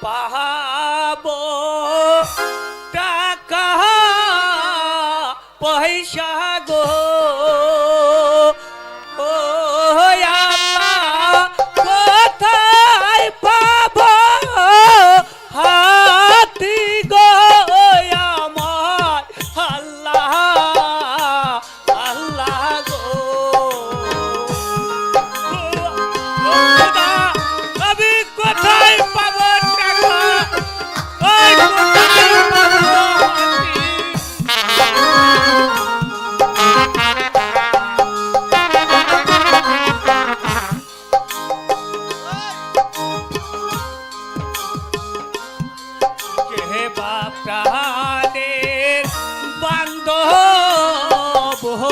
巴哈。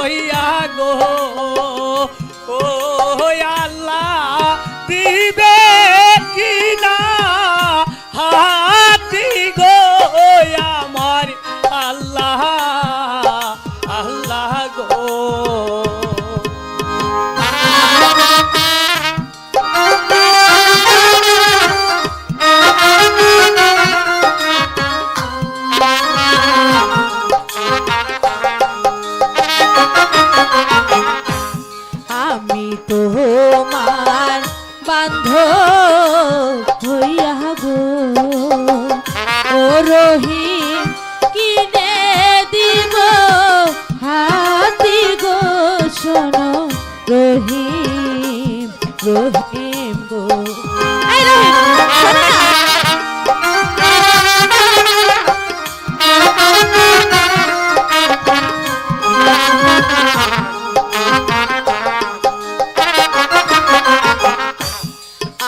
भैया गो গো।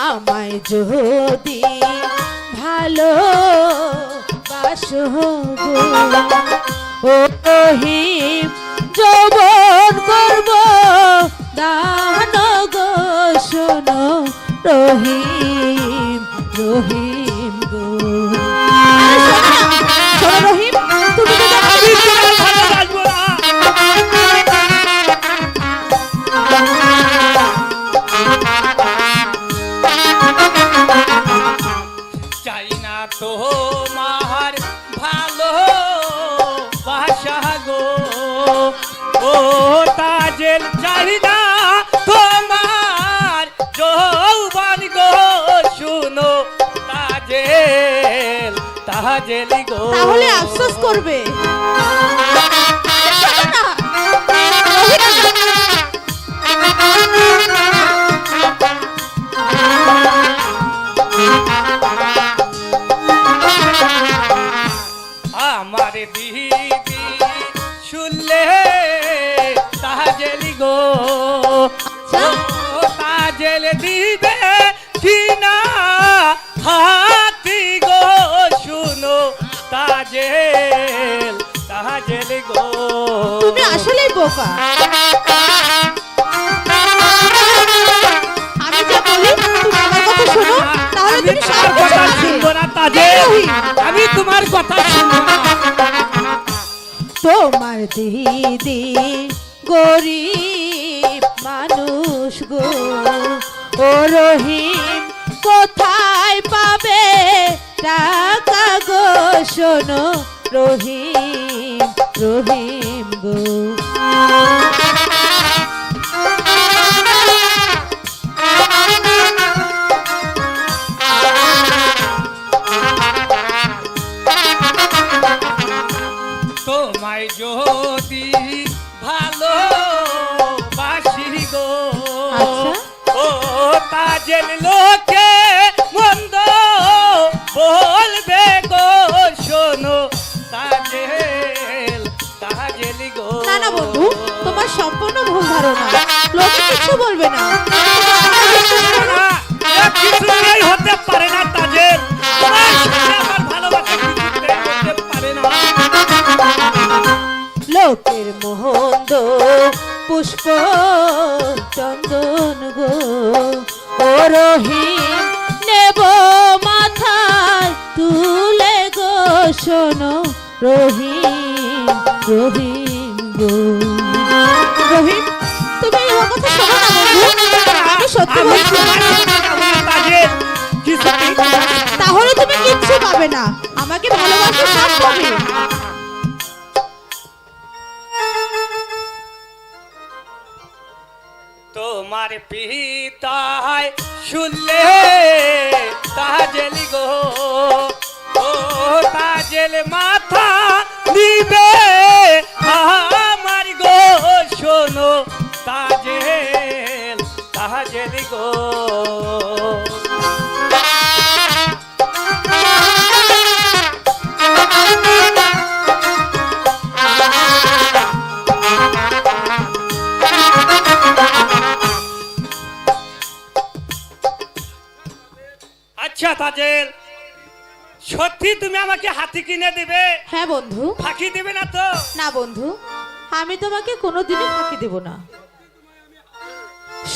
আমায় যদি ভালো বাসো গো ও রহিম রহিম রহিম তাহলে আফসোস করবে। আসলেই বোকা। আমি যা বলি তুমি আমার কথা শোনো তাহলে তুমি সব কিছু শুনব না। তাজেল আমি তোমার কথা শুনব না। তোমার দিদি গরিব মানুষ গো। ও রহিম কোথায় পাবে টাকা গো? শোনো রহিম। গো তোমায় যদি ভালো বাসি গো আচ্ছা। ও তাজেল লোকে সম্পূর্ণ ভুল ধারণা। লোকে কিছু বলবে না। হতে পারে লোকের মোহন্দ পুষ্প চন্দন গো ও রহিম নেব মাথায় তুলে গো শোনো রহিম রহিম গো। রহিম তুমি আমার কথা শোনো না বন্ধু। আমি সত্যি বলছি। তোমার কথা বলি, তাজেল, কিছুতেই তোমার তাহলে তুমি পাবে না। আমাকে ভালোবাসে সব পাবে তোমার পিতায় শুনলে তাজেলি গো ও তাজেল মাথা দিবে তাজেলি গো। আচ্ছা তাজেল সত্যি তুমি আমাকে হাতি কিনে দিবে? হ্যাঁ বন্ধু। ফাঁকি দিবে না তো? না বন্ধু আমি তোমাকে কোনোদিনই ফাঁকি দেব না।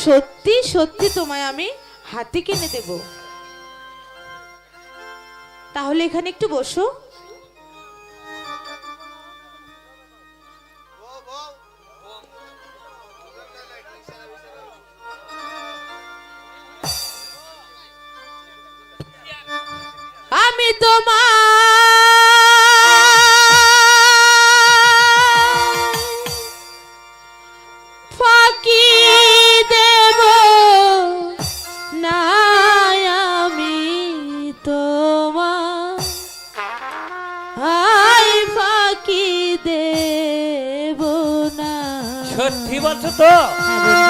সত্যি সত্যি তোমায় আমি হাতি কিনে দেব। তাহলে এখানে একটু বসো। আমি তোমার সত্যি বলছো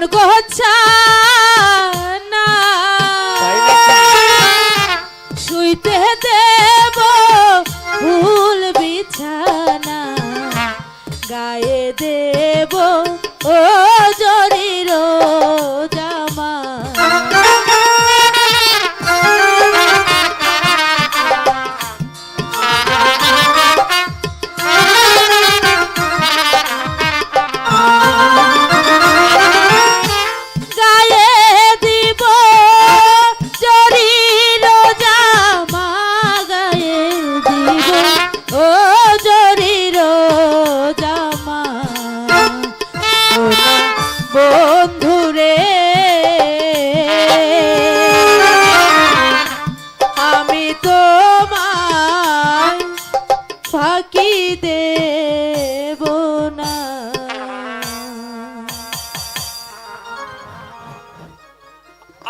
মাখন গোছা ফাঁকি দেব না?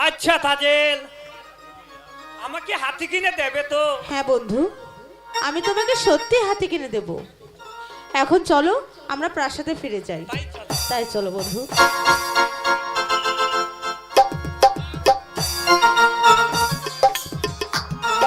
আচ্ছা তাজেল আমাকে হাতি কিনে দেবে তো? হ্যাঁ বন্ধু আমি তোমাকে সত্যি হাতি কিনে দেব। এখন চলো আমরা প্রাসাদে ফিরে যাই। তাই চলো। তাই চলো বন্ধু।